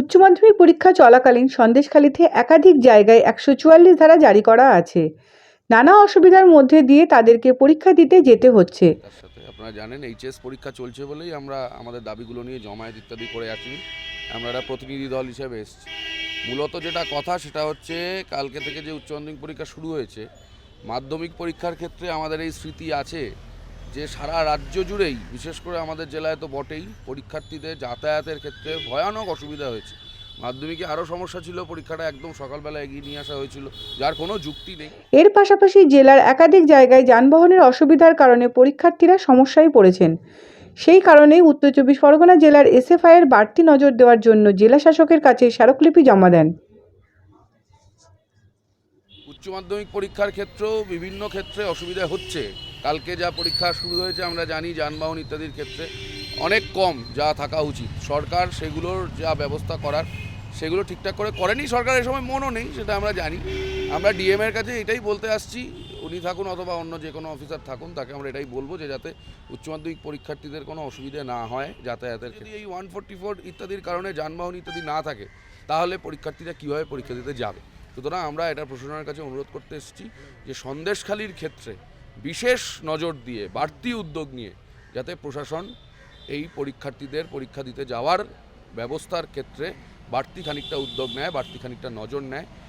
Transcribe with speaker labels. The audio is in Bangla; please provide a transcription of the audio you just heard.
Speaker 1: উচ্চ মাধ্যমিক পরীক্ষা চলাকালীন সন্দেশখালীতে একাধিক জায়গায় একশো চুয়াল্লিশ ধারা জারি করা আছে। নানা অসুবিধার মধ্যে দিয়ে তাদেরকে পরীক্ষা দিতে যেতে হচ্ছে।
Speaker 2: আপনারা জানেন, এইচএস পরীক্ষা চলছে বলেই আমরা আমাদের দাবিগুলো নিয়ে জমায়েত ইত্যাদি করে আছি আমরা একটা প্রতিনিধি দল হিসেবে এসেছি। মূলত যেটা কথা সেটা হচ্ছে, কালকে থেকে যে উচ্চ মাধ্যমিক পরীক্ষা শুরু হয়েছে, মাধ্যমিক পরীক্ষার ক্ষেত্রে আমাদের এই স্মৃতি আছে। যে সারা রাজ্য জুড়েই বিশেষ করে আমাদের জেলায় তো বটেই পরীক্ষার্থীদের যাতায়াতের ক্ষেত্রে ভয়ানক অসুবিধা হয়েছে। মাধ্যমিকে আরও সমস্যা ছিল পরীক্ষাটা একদম সকালবেলা এগিয়ে নিয়ে আসা হয়েছিল যার কোনো যুক্তি নেই।
Speaker 1: এর পাশাপাশি জেলার একাধিক জায়গায় যানবাহনের অসুবিধার কারণে পরীক্ষার্থীরা সমস্যায় পড়েছেন। সেই কারণেই উত্তর চব্বিশ পরগনা জেলার এসএফআইয়ের বাড়তি নজর দেওয়ার জন্য জেলা শাসকের কাছে স্মারকলিপি জমা দেন।
Speaker 2: উচ্চ মাধ্যমিক পরীক্ষার ক্ষেত্রেও বিভিন্ন ক্ষেত্রে অসুবিধা হচ্ছে। কালকে যা পরীক্ষা শুরু হয়েছে, আমরা জানি যানবাহন ইত্যাদির ক্ষেত্রে অনেক কম যা থাকা উচিত। সরকার সেগুলোর যা ব্যবস্থা করার, সেগুলো ঠিকঠাক করে করেনি সরকার, এ সময় মনও নেই, সেটা আমরা জানি। আমরা ডিএম এর কাছে এটাই বলতে আসছি, উনি থাকুন অথবা অন্য যে কোনো অফিসার থাকুন, তাকে আমরা এটাই বলব যে যাতে উচ্চ মাধ্যমিক পরীক্ষার্থীদের কোনো অসুবিধা না হয় যাতায়াতের ক্ষেত্রে। এই ওয়ান ফোর্টি ফোর ইত্যাদির কারণে যানবাহন ইত্যাদি না থাকে, তাহলে পরীক্ষার্থীরা কীভাবে পরীক্ষা দিতে যাবে? সুতরাং আমরা এটা প্রশাসনের কাছে অনুরোধ করতে এসেছি যে সন্দেশখালির ক্ষেত্রে বিশেষ নজর দিয়ে, বাড়তি উদ্যোগ নিয়ে যাতে প্রশাসন এই পরীক্ষার্থীদের পরীক্ষা দিতে যাওয়ার ব্যবস্থার ক্ষেত্রে বাড়তি খানিকটা উদ্যোগ নেয়, বাড়তি খানিকটা নজর নেয়।